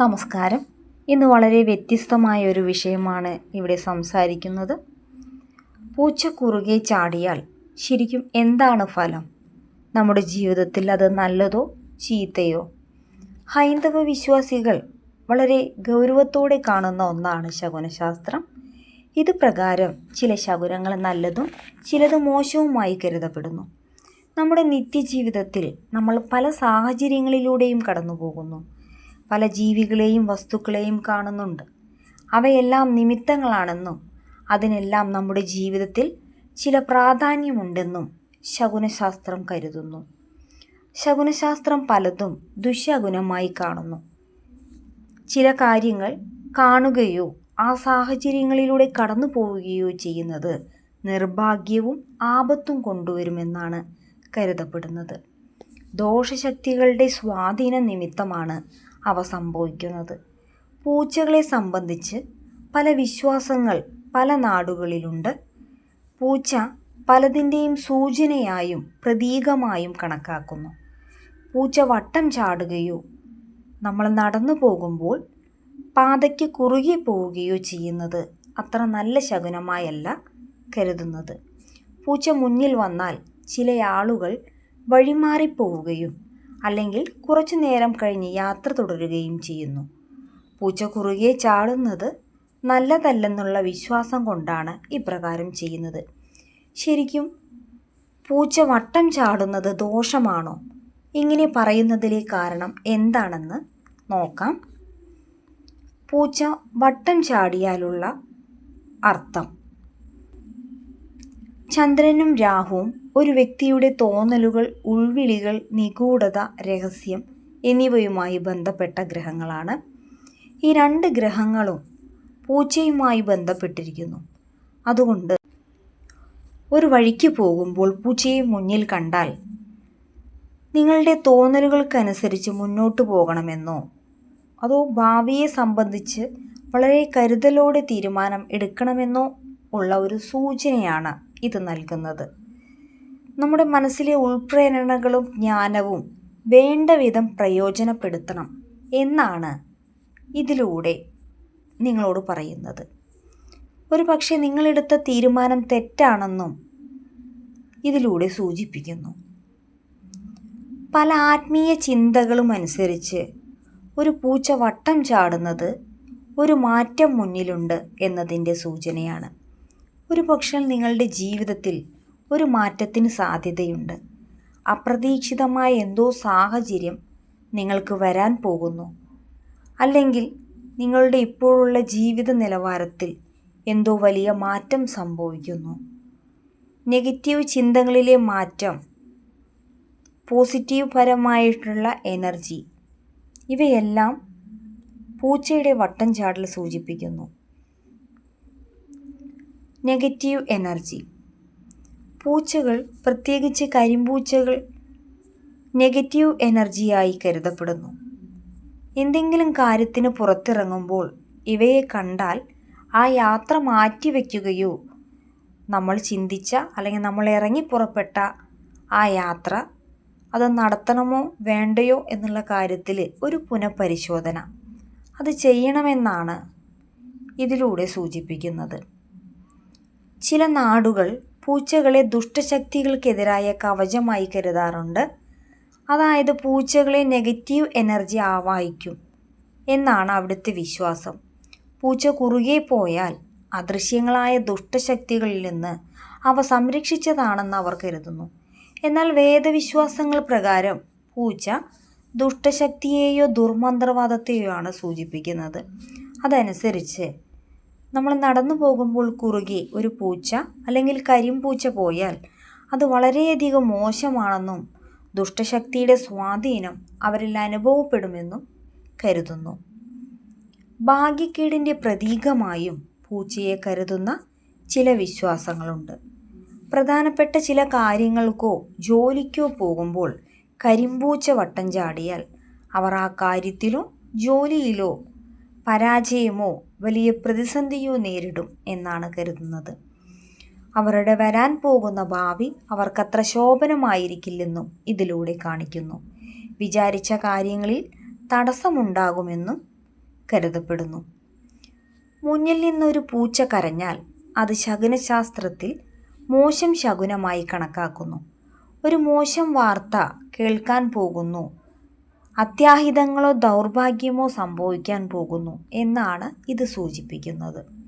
നമസ്കാരം. ഇന്ന് വളരെ വ്യത്യസ്തമായ ഒരു വിഷയമാണ് ഇവിടെ സംസാരിക്കുന്നത്. പൂച്ച കുറുകെ ചാടിയാൽ ശരിക്കും എന്താണ് ഫലം? നമ്മുടെ ജീവിതത്തിൽ അത് നല്ലതോ ചീത്തയോ? ഹൈന്ദവ വിശ്വാസികൾ വളരെ ഗൗരവത്തോടെ കാണുന്ന ഒന്നാണ് ശകുനശാസ്ത്രം. ഇത് പ്രകാരം ചില ശകുനങ്ങൾ നല്ലതും ചിലത് മോശവുമായി കരുതപ്പെടുന്നു. നമ്മുടെ നിത്യജീവിതത്തിൽ നമ്മൾ പല സാഹചര്യങ്ങളിലൂടെയും കടന്നു പോകുന്നു പല ജീവികളെയും വസ്തുക്കളെയും കാണുന്നുണ്ട്. അവയെല്ലാം നിമിത്തങ്ങളാണെന്നും അതിനെല്ലാം നമ്മുടെ ജീവിതത്തിൽ ചില പ്രാധാന്യമുണ്ടെന്നും ശകുനശാസ്ത്രം കരുതുന്നു. ശകുനശാസ്ത്രം പലതും ദുശകുനമായി കാണുന്നു. ചില കാര്യങ്ങൾ കാണുകയോ ആ സാഹചര്യങ്ങളിലൂടെ കടന്നു പോവുകയോ ചെയ്യുന്നത് നിർഭാഗ്യവും ആപത്തും കൊണ്ടുവരുമെന്നാണ് കരുതപ്പെടുന്നത്. ദോഷശക്തികളുടെ സ്വാധീന നിമിത്തമാണ് അവ സംഭവിക്കുന്നത്. പൂച്ചകളെ സംബന്ധിച്ച് പല വിശ്വാസങ്ങൾ പല നാടുകളിലുണ്ട്. പൂച്ച പലതിന്റെയും സൂചനയായും പ്രതീകമായും കണക്കാക്കുന്നു. പൂച്ച വട്ടം ചാടുകയോ നമ്മൾ നടന്നു പോകുമ്പോൾ പാതയ്ക്ക് കുറുകി പോവുകയോ ചെയ്യുന്നത് അത്ര നല്ല ശകുനമായല്ല കരുതുന്നത്. പൂച്ച മുന്നിൽ വന്നാൽ ചില ആളുകൾ വഴിമാറിപ്പോവുകയും അല്ലെങ്കിൽ കുറച്ചു നേരം കഴിഞ്ഞ് യാത്ര തുടരുകയും ചെയ്യുന്നു. പൂച്ച കുറുകെ ചാടുന്നത് നല്ലതല്ലെന്നുള്ള വിശ്വാസം കൊണ്ടാണ് ഇപ്രകാരം ചെയ്യുന്നത്. ശരിക്കും പൂച്ച വട്ടം ചാടുന്നത് ദോഷമാണോ? ഇങ്ങനെ പറയുന്നതിലെ കാരണം എന്താണെന്ന് നോക്കാം. പൂച്ച വട്ടം ചാടിയാലുള്ള അർത്ഥം. ചന്ദ്രനും രാഹുവും ഒരു വ്യക്തിയുടെ തോന്നലുകൾ ഉൾവിളികൾ നിഗൂഢത രഹസ്യം എന്നിവയുമായി ബന്ധപ്പെട്ട ഗ്രഹങ്ങളാണ്. ഈ രണ്ട് ഗ്രഹങ്ങളും പൂച്ചയുമായി ബന്ധപ്പെട്ടിരിക്കുന്നു. അതുകൊണ്ട് ഒരു വഴിക്ക് പോകുമ്പോൾ പൂച്ചയെ മുന്നിൽ കണ്ടാൽ നിങ്ങളുടെ തോന്നലുകൾക്കനുസരിച്ച് മുന്നോട്ട് പോകണമെന്നോ അതോ ഭാവിയെ സംബന്ധിച്ച് വളരെ കരുതലോടെ തീരുമാനം എടുക്കണമെന്നോ ഉള്ള ഒരു സൂചനയാണ് ഇത് നൽകുന്നത്. നമ്മുടെ മനസ്സിലെ ഉൾപ്രേരണകളും ജ്ഞാനവും വേണ്ട വിധം പ്രയോജനപ്പെടുത്തണം എന്നാണ് ഇതിലൂടെ നിങ്ങളോട് പറയുന്നത്. ഒരു പക്ഷേ നിങ്ങളെടുത്ത തീരുമാനം തെറ്റാണെന്നും ഇതിലൂടെ സൂചിപ്പിക്കുന്നു. പല ആത്മീയ ചിന്തകളും അനുസരിച്ച് ഒരു പൂച്ച വട്ടം ചാടുന്നത് ഒരു മാറ്റം മുന്നിലുണ്ട് എന്നതിന്റെ സൂചനയാണ്. ഒരു പക്ഷേ നിങ്ങളുടെ ജീവിതത്തിൽ ഒരു മാറ്റത്തിന് സാധ്യതയുണ്ട്. അപ്രതീക്ഷിതമായ എന്തോ സാഹചര്യം നിങ്ങൾക്ക് വരാൻ പോകുന്നു. അല്ലെങ്കിൽ നിങ്ങളുടെ ഇപ്പോഴുള്ള ജീവിത നിലവാരത്തിൽ എന്തോ വലിയ മാറ്റം സംഭവിക്കുന്നു. നെഗറ്റീവ് ചിന്തകളിലെ മാറ്റം പോസിറ്റീവ് പരമായിട്ടുള്ള എനർജി ഇവയെല്ലാം പൂച്ചയുടെ വട്ടം ചാടൽ സൂചിപ്പിക്കുന്നു. നെഗറ്റീവ് എനർജി പൂച്ചകൾ പ്രത്യേകിച്ച് കരിമ്പൂച്ചകൾ നെഗറ്റീവ് എനർജിയായി കരുതപ്പെടുന്നു. എന്തെങ്കിലും കാര്യത്തിന് പുറത്തിറങ്ങുമ്പോൾ ഇവയെ കണ്ടാൽ ആ യാത്ര മാറ്റിവെക്കുകയോ നമ്മൾ ചിന്തിച്ച അല്ലെങ്കിൽ നമ്മൾ ഇറങ്ങി പുറപ്പെട്ട ആ യാത്ര അത് നടത്തണമോ വേണ്ടയോ എന്നുള്ള കാര്യത്തിൽ ഒരു പുനഃപരിശോധന. അത് ചെയ്യണമെന്നാണ് ഇതിലൂടെ സൂചിപ്പിക്കുന്നത്. ചില നാടുകൾ പൂച്ചകളെ ദുഷ്ടശക്തികൾക്കെതിരായ കവചമായി കരുതാറുണ്ട്. അതായത് പൂച്ചകളെ നെഗറ്റീവ് എനർജി ആവാഹിക്കും എന്നാണ് അവിടുത്തെ വിശ്വാസം. പൂച്ച കുറുകെ പോയാൽ അദൃശ്യങ്ങളായ ദുഷ്ടശക്തികളിൽ നിന്ന് അവ സംരക്ഷിച്ചതാണെന്ന് അവർ കരുതുന്നു. എന്നാൽ വേദവിശ്വാസങ്ങൾ പ്രകാരം പൂച്ച ദുഷ്ടശക്തിയെയോ ദുർമന്ത്രവാദത്തെയോ ആണ് സൂചിപ്പിക്കുന്നത്. അതനുസരിച്ച് നമ്മൾ നടന്നു പോകുമ്പോൾ കുറുകെ ഒരു പൂച്ച അല്ലെങ്കിൽ കരിമ്പൂച്ച പോയാൽ അത് വളരെയധികം മോശമാണെന്നും ദുഷ്ടശക്തിയുടെ സ്വാധീനം അവരിൽ അനുഭവപ്പെടുമെന്നും കരുതുന്നു. ഭാഗ്യക്കേടിന്റെ പ്രതീകമായും പൂച്ചയെ കരുതുന്ന ചില വിശ്വാസങ്ങളുണ്ട്. പ്രധാനപ്പെട്ട ചില കാര്യങ്ങൾക്കോ ജോലിക്കോ പോകുമ്പോൾ കരിമ്പൂച്ച വട്ടം ചാടിയാൽ അവർ ആ കാര്യത്തിലോ ജോലിയിലോ പരാജയമോ വലിയ പ്രതിസന്ധിയോ നേരിടും എന്നാണ് കരുതുന്നത്. അവരുടെ വരാൻ പോകുന്ന ഭാവി അവർക്കത്ര ശോഭനമായിരിക്കില്ലെന്നും ഇതിലൂടെ കാണിക്കുന്നു. വിചാരിച്ച കാര്യങ്ങളിൽ തടസ്സമുണ്ടാകുമെന്നും കരുതപ്പെടുന്നു. മുന്നിൽ നിന്നൊരു പൂച്ച കരഞ്ഞാൽ അത് ശകുനശാസ്ത്രത്തിൽ മോശം ശകുനമായി കണക്കാക്കുന്നു. ഒരു മോശം വാർത്ത കേൾക്കാൻ പോകുന്നു അത്യാഹിതങ്ങളോ ദൗർഭാഗ്യമോ സംഭവിക്കാൻ പോകുന്നു എന്നാണ് ഇത് സൂചിപ്പിക്കുന്നത്.